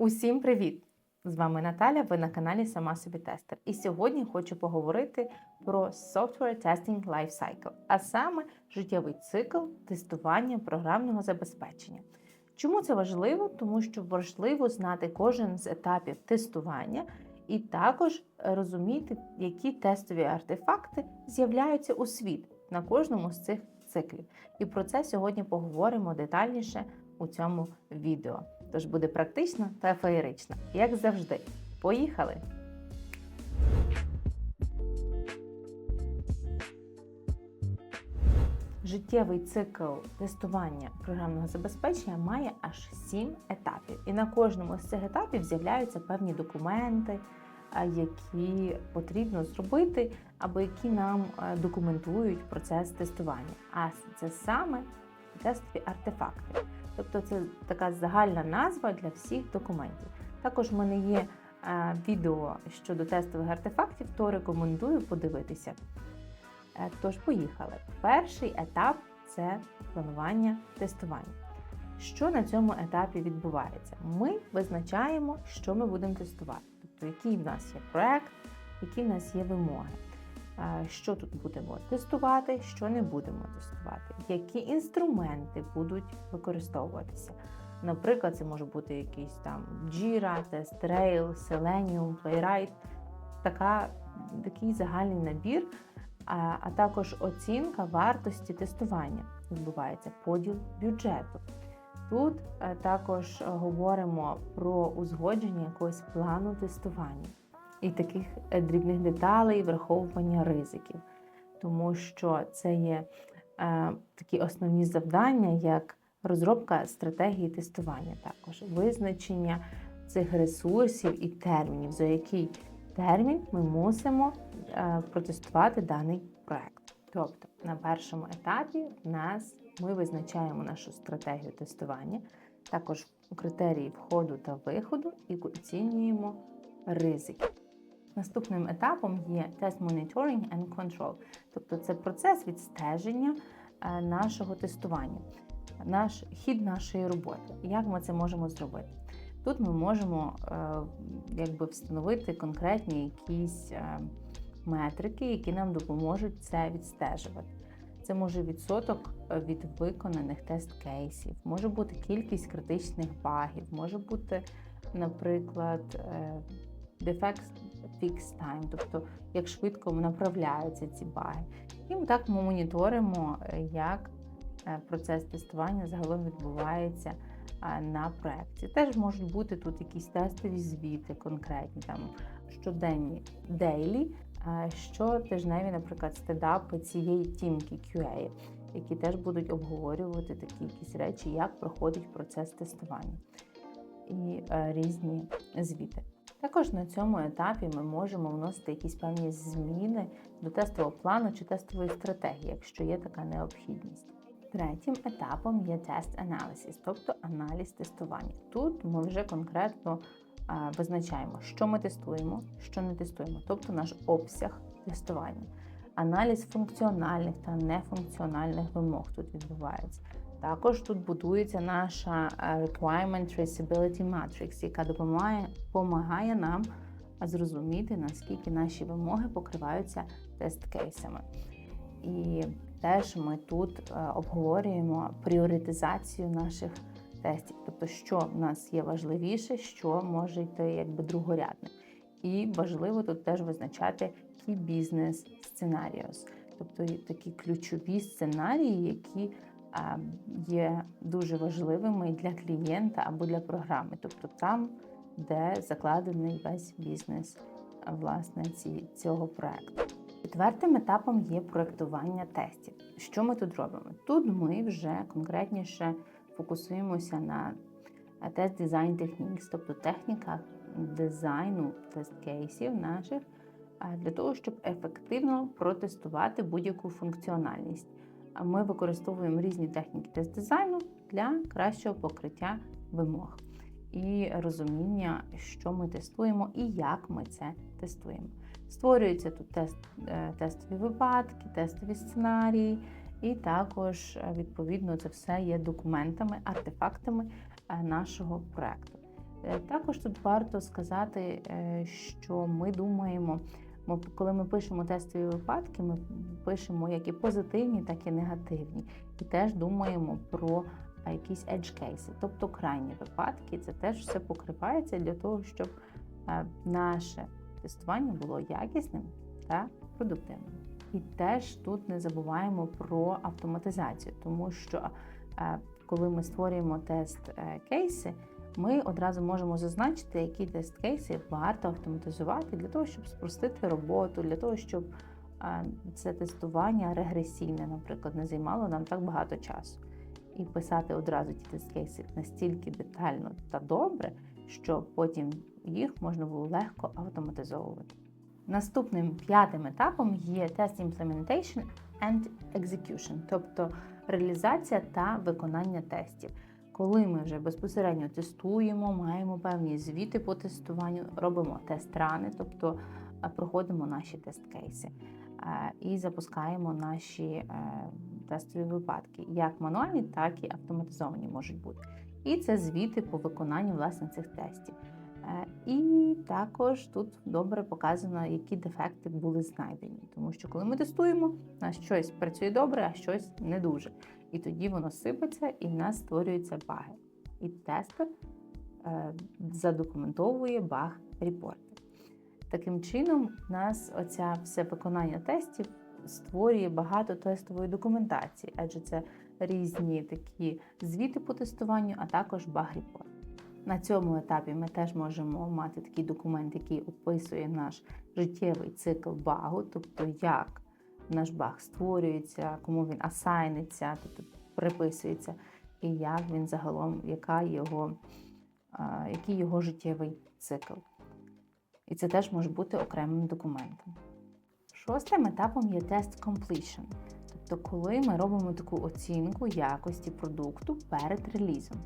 Усім привіт! З вами Наталя, ви на каналі Сама собі тестер. І сьогодні хочу поговорити про Software Testing Life Cycle, а саме життєвий цикл тестування програмного забезпечення. Чому це важливо? Тому що важливо знати кожен з етапів тестування і також розуміти, які тестові артефакти з'являються у світ на кожному з цих циклів. І про це сьогодні поговоримо детальніше у цьому відео. Тож буде практично та феєрично, як завжди. Поїхали! Життєвий цикл тестування програмного забезпечення має аж 7 етапів. І на кожному з цих етапів з'являються певні документи, які потрібно зробити, або які нам документують процес тестування. А це саме тестові артефакти. Тобто це така загальна назва для всіх документів. Також в мене є відео щодо тестових артефактів, то рекомендую подивитися. Е, тож, поїхали. Перший етап це планування тестування. Що на цьому етапі відбувається? Ми визначаємо, що ми будемо тестувати, тобто, який в нас є проект, які в нас є вимоги. Що тут будемо тестувати, що не будемо тестувати, які інструменти будуть використовуватися. Наприклад, це може бути якийсь там Jira, TestRail, Selenium, Playwright, така, такий загальний набір, а, а також оцінка вартості тестування. Відбувається поділ бюджету. Тут е, також говоримо про узгодження якогось плану тестування і таких е, дрібних деталей, враховування ризиків, тому що це є е, такі основні завдання, як розробка стратегії тестування, також визначення цих ресурсів і термінів, за який термін ми мусимо е, протестувати даний проект. Тобто на першому етапі в нас ми визначаємо нашу стратегію тестування, також критерії входу та виходу і оцінюємо ризики. Наступним етапом є Test Monitoring and Control, тобто це процес відстеження е, нашого тестування, наш хід нашої роботи. Як ми це можемо зробити? Тут ми можемо е, якби встановити конкретні якісь е, метрики, які нам допоможуть це відстежувати. Це може відсоток від виконаних тест-кейсів, може бути кількість критичних багів, може бути, наприклад, defect fix time, тобто як швидко направляються ці баги. І так ми моніторимо, е, як е, процес тестування загалом відбувається е, на проєкті. Теж можуть бути тут якісь тестові звіти конкретні, там щоденні дейлі, щотижневі, наприклад, стендапи цієї тімки QA, які теж будуть обговорювати такі якісь речі, як проходить процес тестування і різні звіти. Також на цьому етапі ми можемо вносити якісь певні зміни до тестового плану чи тестової стратегії, якщо є така необхідність. Третім етапом є тест аналізис, тобто аналіз тестування. Тут ми вже конкретно визначаємо, що ми тестуємо, що не тестуємо, тобто наш обсяг тестування. Аналіз функціональних та нефункціональних вимог тут відбувається. Також тут будується наша е, Requirement Traceability Matrix, яка допомагає, допомагає нам зрозуміти, наскільки наші вимоги покриваються тест-кейсами. І теж ми тут е, обговорюємо пріоритизацію наших тестів, тобто, що в нас є важливіше, що може йти якби другорядним. І важливо тут теж визначати key business scenarios, тобто такі ключові сценарії, які є дуже важливими для клієнта або для програми, тобто там, де закладений весь бізнес власне цього проекту. Четвертим етапом є проектування тестів. Що ми тут робимо? Тут ми вже конкретніше фокусуємося на тест дизайн технікс, тобто техніка дизайну тест-кейсів наших для того, щоб ефективно протестувати будь-яку функціональність ми використовуємо різні техніки тест-дизайну для кращого покриття вимог і розуміння, що ми тестуємо і як ми це тестуємо. Створюються тут тест, е, тестові випадки, тестові сценарії, і також, е, відповідно, це все є документами, артефактами е, нашого проекту. Також тут варто сказати, що ми думаємо, ми- коли ми пишемо тестові випадки, ми пишемо як і позитивні, так і негативні. І теж думаємо про якісь edge кейси, тобто крайні випадки. Це теж все покривається для того, щоб е, наше тестування було якісним та продуктивним. І теж тут не забуваємо про автоматизацію, тому що е, коли ми створюємо тест е, кейси, ми одразу можемо зазначити, які тест кейси варто автоматизувати для того, щоб спростити роботу, для того, щоб е, це тестування регресійне, наприклад, не займало нам так багато часу. І писати одразу ті тест кейси настільки детально та добре, що потім їх можна було легко автоматизовувати. Наступним п'ятим етапом є Test Implementation and Execution, тобто реалізація та виконання тестів. Коли ми вже безпосередньо тестуємо, маємо певні звіти по тестуванню, робимо тест-рани, тобто е, проходимо наші тест-кейси е, і запускаємо наші е, тестові випадки, як мануальні, так і автоматизовані можуть бути. І це звіти по виконанню власне цих тестів. І також тут добре показано, які дефекти були знайдені, тому що коли ми тестуємо, на щось працює добре, а щось не дуже. І тоді воно сипеться і в нас створюються баги. І тестер е, задокументовує баг репорти. Таким чином, у нас оця все виконання тестів створює багато тестової документації, адже це різні такі звіти по тестуванню, а також баг репорт. На цьому етапі ми теж можемо мати такий документ, який описує наш життєвий цикл багу, тобто як наш баг створюється, кому він асайниться, тобто приписується, і як він загалом, яка його, який його життєвий цикл. І це теж може бути окремим документом. Шостим етапом є тест completion, тобто коли ми робимо таку оцінку якості продукту перед релізом.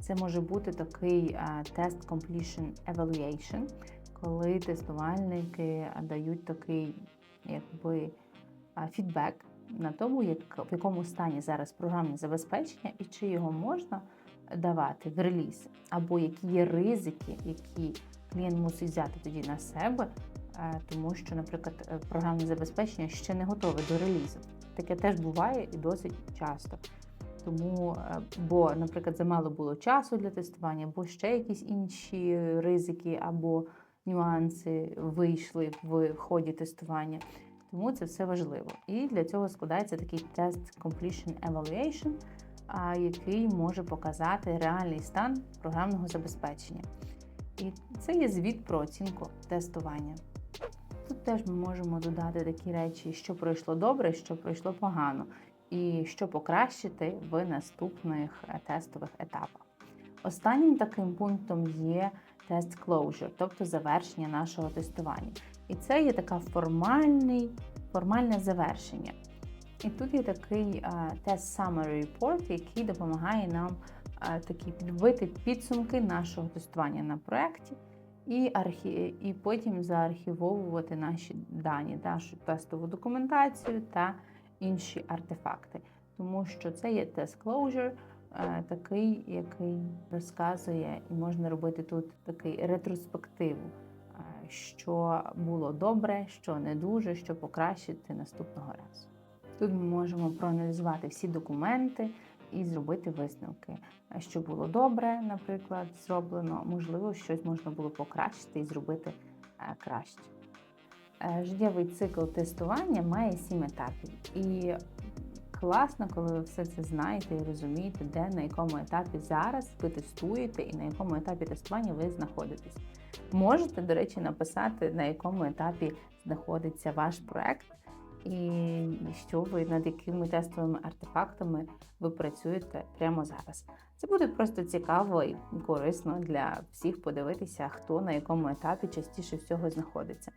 Це може бути такий тест completion evaluation, коли тестувальники дають такий якби фідбек на тому, як, в якому стані зараз програмне забезпечення і чи його можна давати в реліз, або які є ризики, які клієнт мусить взяти тоді на себе, е, тому що, наприклад, е, програмне забезпечення ще не готове до релізу. Таке теж буває і досить часто. Тому, е, бо, наприклад, замало було часу для тестування, або ще якісь інші ризики або нюанси вийшли в ході тестування. Тому це все важливо. І для цього складається такий тест Completion Evaluation, який може показати реальний стан програмного забезпечення. І це є звіт про оцінку тестування. Тут теж ми можемо додати такі речі, що пройшло добре, що пройшло погано, і що покращити в наступних тестових етапах. Останнім таким пунктом є тест closure, тобто завершення нашого тестування. І це є така формальний, формальне завершення. І тут є такий а, тест summary report, який допомагає нам а, такі підбити підсумки нашого тестування на проєкті і, архі... і потім заархівовувати наші дані, нашу тестову документацію та інші артефакти. Тому що це є тест closure, е, такий, який розказує, і можна робити тут такий ретроспективу, е, що було добре, що не дуже, що покращити наступного разу. Тут ми можемо проаналізувати всі документи і зробити висновки, що було добре, наприклад, зроблено, можливо, щось можна було покращити і зробити е, краще. Е, Життєвий цикл тестування має сім етапів. І класно, коли ви все це знаєте і розумієте, де на якому етапі зараз ви тестуєте і на якому етапі тестування ви знаходитесь. Можете, до речі, написати, на якому етапі знаходиться ваш проект, і що ви над якими тестовими артефактами ви працюєте прямо зараз. Це буде просто цікаво і корисно для всіх подивитися, хто на якому етапі частіше всього знаходиться.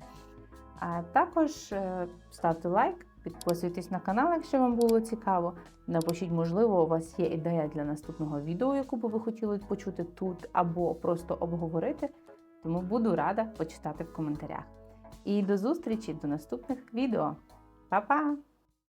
А також е, ставте лайк, підписуйтесь на канал, якщо вам було цікаво. Напишіть, можливо, у вас є ідея для наступного відео, яку би ви хотіли почути тут, або просто обговорити. Тому буду рада почитати в коментарях. І до зустрічі до наступних відео. Па-па!